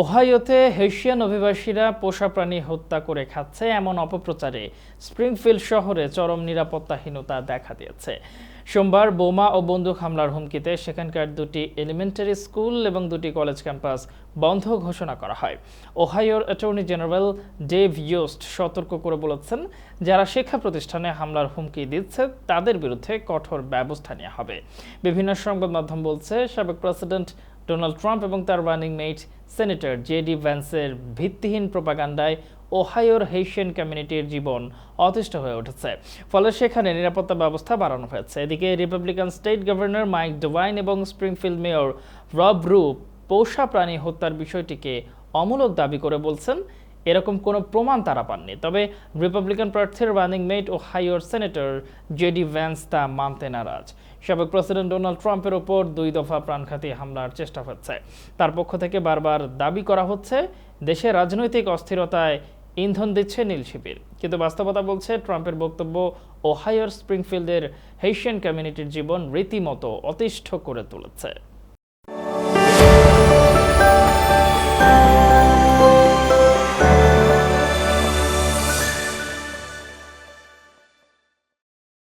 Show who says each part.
Speaker 1: ওহাইওতে হেশিয়ান অভিবাসীরা পোষা প্রাণী হত্যা করে খাচ্ছে এমন অপপ্রচারে স্প্রিংফিল্ড শহরে চরম নিরাপত্তাহীনতা দেখা দিয়েছে। সোমবার বোমা ও বন্দুক হামলার হুমকিতে সেখানকার দুটি এলিমেন্টারি স্কুল এবং দুটি কলেজ ক্যাম্পাস বন্ধ ঘোষণা করা হয়। ওহাইওর অ্যাটর্নি জেনারেল ডেভ ইয়োস্ট সতর্ক করে বলেছেন, যারা শিক্ষা প্রতিষ্ঠানে হামলার হুমকি দিচ্ছে, তাদের বিরুদ্ধে কঠোর ব্যবস্থা নেওয়া হবে। বিভিন্ন সংবাদ মাধ্যম বলছে, সাবেক প্রেসিডেন্ট ডোনাল্ড ট্রাম্প এবং তার running mate senator J D ভ্যান্সের ভিত্তিহীন প্রোপাগান্ডায় ওহায়োর হেশিয়ান কমিউনিটির জীবন অতিষ্ঠ হয়ে উঠেছে। ফলে সেখানে নিরাপত্তা ব্যবস্থা বাড়ানো হয়েছে। এদিকে Republican state governor Mike DeWine এবং স্প্রিংফিল্ড মেয়র রব রু পোষা প্রাণী হত্যার বিষয়টিকে অমূলক দাবি করে বলছেন এরকম কোনো প্রমাণ তারা পাননি। তবে রিপাবলিকান প্রার্থীর running mate Ohio senator JD Vance তা মানতে নারাজ। সাবেক প্রেসিডেন্ট ডোনাল্ড ট্রাম্পের ওপর দুই দফা প্রাণঘাতী হামলার চেষ্টা হচ্ছে। তার পক্ষ থেকে বারবার দাবি করা হচ্ছে, দেশে রাজনৈতিক অস্থিরতায় ইন্ধন দিচ্ছে নীল শিবির। কিন্তু বাস্তবতা বলছে ট্রাম্পের বক্তব্য ওহাইওর স্প্রিংফিল্ডের হেশিয়ান কমিউনিটির জীবন রীতিমতো অতিষ্ঠ করে তুলেছে।